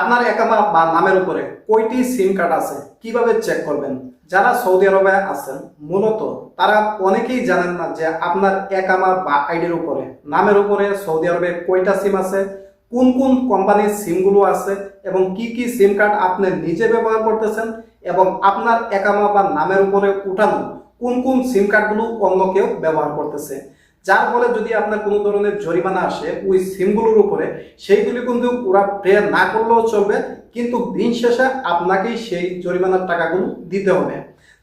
আপনার একামা বা নামের উপরে কয়টি সিম কার্ড আছে, কীভাবে চেক করবেন? যারা সৌদি আরবে আছেন, মূলত তারা অনেকেই জানেন না যে আপনার একামা বা আইডির উপরে, নামের উপরে সৌদি আরবে কয়টা সিম আছে, কোন কোন কোম্পানির সিমগুলো আছে, এবং কি কি সিম কার্ড আপনি নিজে ব্যবহার করতেছেন, এবং আপনার একামা বা নামের উপরে উঠানো কোন কোন সিম কার্ডগুলো অন্য কেউ ব্যবহার করতেছে। যার ফলে যদি আপনার কোনো ধরনের জরিমানা আসে, ওই সিমগুলোর উপরে, সেইগুলি কিন্তু ওরা পে না করলেও চলবে, কিন্তু দিন শেষে আপনাকেই সেই জরিমানার টাকাগুলো দিতে হবে।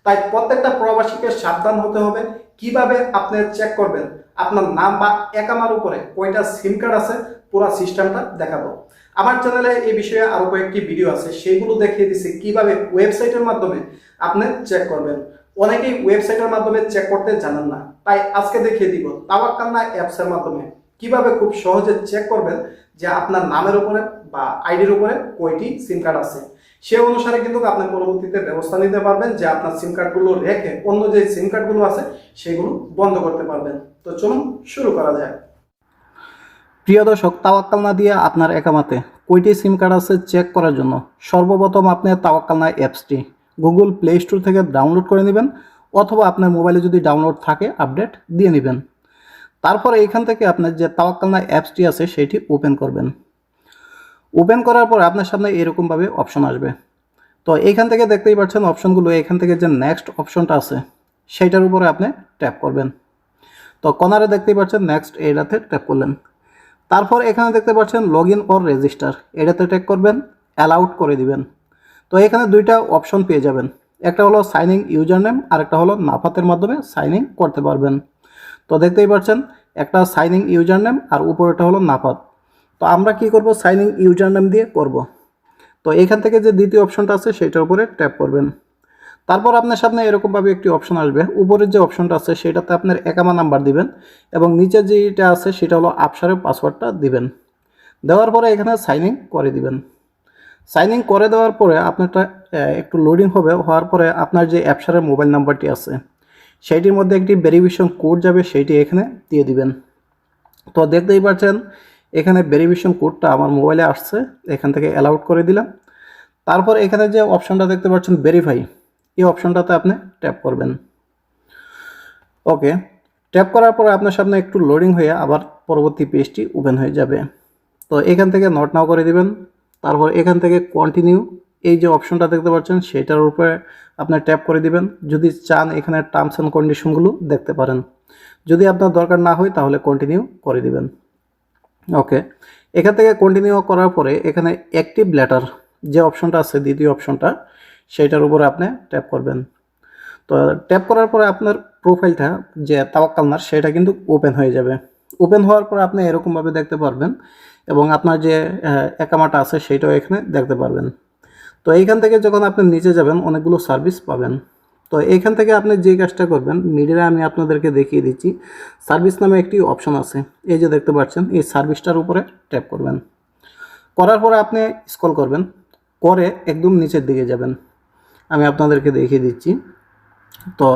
তাই প্রত্যেকটা প্রবাসীকে সাবধান হতে হবে। কীভাবে আপনি চেক করবেন? আপনার নাম বা একামার উপরে কয়টা সিম কার্ড আছে, পুরো সিস্টেমটা দেখাবো। আমার চ্যানেলে এই বিষয়ে আরও কয়েকটি ভিডিও আছে সেইগুলো দেখিয়ে দিচ্ছি কীভাবে ওয়েবসাইটের মাধ্যমে আপনি চেক করবেন। অনেকেই ওয়েবসাইটের মাধ্যমে চেক করতে জানেন না। তাই আজকে দেখিয়ে দিব তাওয়াক্কান্না অ্যাপসের মাধ্যমে কীভাবে খুব সহজে চেক করবেন যে আপনার নামের উপরে বা আইডির উপরে কয়টি সিম কার্ড আছে। সে অনুসারে কিন্তু আপনি পরবর্তীতে ব্যবস্থা নিতে পারবেন যে আপনার সিম কার্ডগুলো রেখে অন্য যে সিম কার্ডগুলো আছে, সেগুলো বন্ধ করতে পারবেন। তো চলুন শুরু করা যায় প্রিয় দর্শক তাওয়াক্কাল না দিয়ে আপনার একামাতে কয়টি সিম কার্ড আছে চেক করার জন্য সর্বপ্রথম আপনি তাওয়াক্কাল না অ্যাপসটি গুগল প্লে স্টোর থেকে ডাউনলোড করে নেবেন অথবা আপনার মোবাইলে যদি ডাউনলোড থাকে আপডেট দিয়ে নেবেন। তারপরে এখান থেকে আপনার যে তাওয়াক্কাল না অ্যাপসটি আছে, সেটি ওপেন করবেন। ওপেন করার পর আপনার সামনে এরকমভাবে অপশন আসবে। তো এইখান থেকে দেখতেই পাচ্ছেন অপশনগুলো এখান থেকে যে নেক্সট অপশনটা আছে, সেইটার উপরে আপনি ট্যাপ করবেন। তো কর্নারে দেখতেই পাচ্ছেন নেক্সট এটাতে ট্যাপ করলেন। তারপর এখানে দেখতে পাচ্ছেন লগ ইন অর রেজিস্টার এটাতে ট্যাপ করবেন অ্যালাউড করে দিবেন। তো এখানে দুইটা অপশন পেয়ে যাবেন। একটা হলো সাইনিং ইউজার নেম আর একটা হলো নাফাতের মাধ্যমে সাইনিং করতে পারবেন। তো দেখতেই পাচ্ছেন, একটা সাইনিং ইউজার নেম আর উপরেটা হলো নাফাত। তো আমরা কি করব? সাইনিং ইউজার নেম দিয়ে করব। তো এখান থেকে যে দ্বিতীয় অপশনটা আছে, সেটার উপরে ট্যাপ করবেন। তারপর আপনার সামনে এরকমভাবে একটি অপশন আসবে। উপরের যে অপশনটা আছে, সেটাতে আপনার একামা নাম্বার দিবেন এবং নিচের যেটা আছে, সেটা হলো আপসারের পাসওয়ার্ডটা দিবেন। দেওয়ার পরে এখানে সাইন ইন করে দিবেন। সাইন ইন করে দেওয়ার পরে আপনারটা একটু লোডিং হবে, হওয়ার পরে আপনার যে অ্যাপসারের মোবাইল নাম্বারটি আছে, সেইটির মধ্যে একটি ভেরিফিকেশন কোড যাবে, সেইটি এখানে দিয়ে দিবেন। তো দেখতেই পাচ্ছেন, এখানে ভেরিফিকেশন কোডটা আমার মোবাইলে আসছে, এখান থেকে অ্যালাউড করে দিলাম। তারপর এখানে যে অপশনটা দেখতে পাচ্ছেন ভেরিফাই এই অপশনটাতে আপনি ট্যাপ করবেন। ওকে ট্যাপ করার পরে আপনার সামনে একটু লোডিং হয়ে আবার পরবর্তী পেজটি ওপেন হয়ে যাবে। তো এখান থেকে নট নাও করে দিবেন। তারপর এখান থেকে কন্টিনিউ এই যে অপশনটা দেখতে পাচ্ছেন, সেটার উপরে আপনি ট্যাপ করে দিবেন। যদি চান এখানে টার্মস অ্যান্ড কন্ডিশনগুলো দেখতে পারেন। যদি আপনার দরকার না হয়, তাহলে কন্টিনিউ করে দিবেন। ওকে এখান থেকে কন্টিনিউ করার পরে এখানে অ্যাক্টিভ লেটার যে অপশনটা আছে, দ্বিতীয় অপশনটা সেইটার উপরে আপনি ট্যাপ করবেন। তো ট্যাপ করার পরে আপনার প্রোফাইলটা যে তাওয়াক্কালনার সেটা কিন্তু ওপেন হয়ে যাবে। ওপেন হওয়ার পর আপনি এরকমভাবে দেখতে পারবেন এবং আপনার যে একামাটা আছে সেটাও এখানে দেখতে পারবেন। তো এইখান থেকে যখন আপনি নিচে যাবেন, অনেকগুলো সার্ভিস পাবেন। তো এইখান থেকে আপনি যে কাজটা করবেন, মিডিয়ায় আমি আপনাদেরকে দেখিয়ে দিচ্ছি। সার্ভিস নামে একটি অপশন আছে। এই যে দেখতে পাচ্ছেন, এই সার্ভিসটার উপরে ট্যাপ করবেন। করার পরে আপনি স্কল করবেন। করে একদম নিচের দিকে যাবেন। আমি আপনাদেরকে দেখিয়ে দিচ্ছি। তো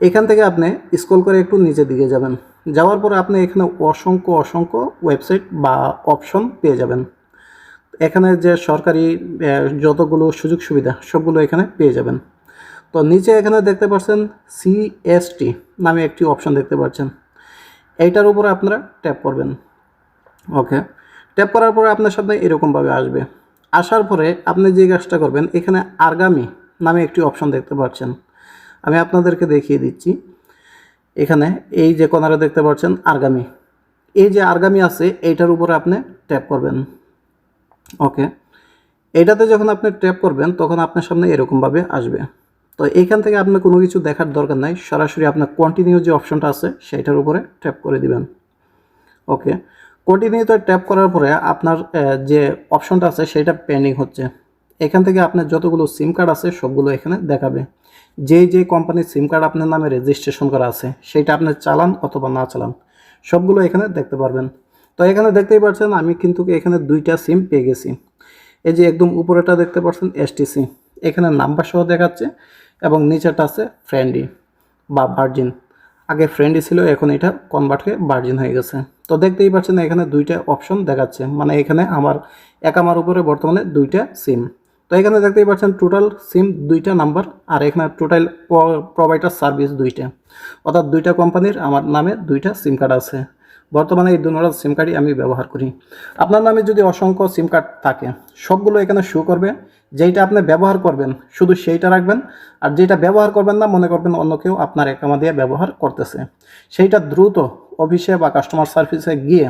এখান থেকে আপনি স্ক্রল করে একটু নিচের দিকে যাবেন। যাওয়ার পরে আপনি এখানে অসংখ্য অসংখ্য ওয়েবসাইট বা অপশন পেয়ে যাবেন। এখানে যে সরকারি যতগুলো সুযোগ সুবিধা, সবগুলো এখানে পেয়ে যাবেন। তো নিচে এখানে দেখতে পাচ্ছেন সিএসটি নামে একটি অপশন দেখতে পাচ্ছেন। এইটার উপরে আপনারা ট্যাপ করবেন। ওকে। ট্যাপ করার পরে আপনার সামনে এরকমভাবে আসবে। আসার পরে আপনি যে কাজটা করবেন, এখানে আরগামি নামে একটি অপশন দেখতে পাচ্ছেন। আমি আপনাদেরকে দেখিয়ে দিচ্ছি। এখানে এই যে কোনারে দেখতে পাচ্ছেন, আরগামি। এই যে আরগামি আছে, এইটার উপরে আপনি ট্যাপ করবেন। ওকে। এটাতে যখন আপনি ট্যাপ করবেন, তখন আপনার সামনে এরকমভাবে আসবে। তো এইখান থেকে আপনার কোনো কিছু দেখার দরকার নাই, সরাসরি আপনার কন্টিনিউ যে অপশনটা আছে, সেইটার উপরে ট্যাপ করে দিবেন। ওকে। কন্টিনিউতে ট্যাপ করার পরে আপনার যে অপশনটা আছে, সেটা পেন্ডিং হচ্ছে। এখান থেকে আপনার যতগুলো সিম কার্ড আছে, সবগুলো এখানে দেখাবে। যে যে কোম্পানির সিম কার্ড আপনার নামে রেজিস্ট্রেশন করা আছে সেটা আপনি চালান অথবা না চালান, সবগুলো এখানে দেখতে পারবেন। তো এখানে দেখতেই পাচ্ছেন, আমি কিন্তু এখানে দুইটা সিম পেয়ে গেছি। এই যে একদম উপরেটা দেখতে পাচ্ছেন এসটিসি এখানে নাম্বার সহ দেখাচ্ছে এবং নিচেরটা আছে ফ্রেন্ডি বা ভার্জিন আগে ফ্রেন্ডই ছিল, এখন এটা কনভার্ট হয়ে ভার্জিন হয়ে গেছে। তো দেখতেই পাচ্ছেন, এখানে দুইটা অপশন দেখাচ্ছে। মানে এখানে আমার একামার উপরে বর্তমানে দুইটা সিম তো এখানে দেখতেই পাচ্ছেন টোটাল সিম দুইটা নাম্বার আর এখানে টোটাল প্রোভাইডার সার্ভিস দুইটা। অর্থাৎ দুইটা কোম্পানির আমার নামে দুইটা সিম কার্ড আছে। বর্তমানে এই দুটো সিম কার্ডই আমি ব্যবহার করি। আপনার নামে যদি অসংখ্য সিম কার্ড থাকে, সবগুলো এখানে শো করবে। যেইটা আপনি ব্যবহার করবেন, শুধু সেইটা রাখবেন। আর যেটা ব্যবহার করবেন না, মনে করবেন অন্য কেউ আপনার একামা দিয়ে ব্যবহার করতেছে। সেইটা দ্রুত অফিসে বা কাস্টমার সার্ভিসে গিয়ে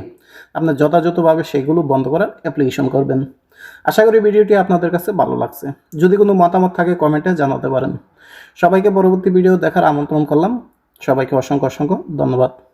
আপনি যথাযথভাবে সেগুলো বন্ধ করার অ্যাপ্লিকেশন করবেন। আশা করি ভিডিওটি আপনাদের কাছে ভালো লাগছে। যদি কোনো মতামত থাকে কমেন্টে জানাতে পারেন। সবাইকে পরবর্তী ভিডিও দেখার আমন্ত্রণ করলাম। সবাইকে অসংখ্য অসংখ্য ধন্যবাদ।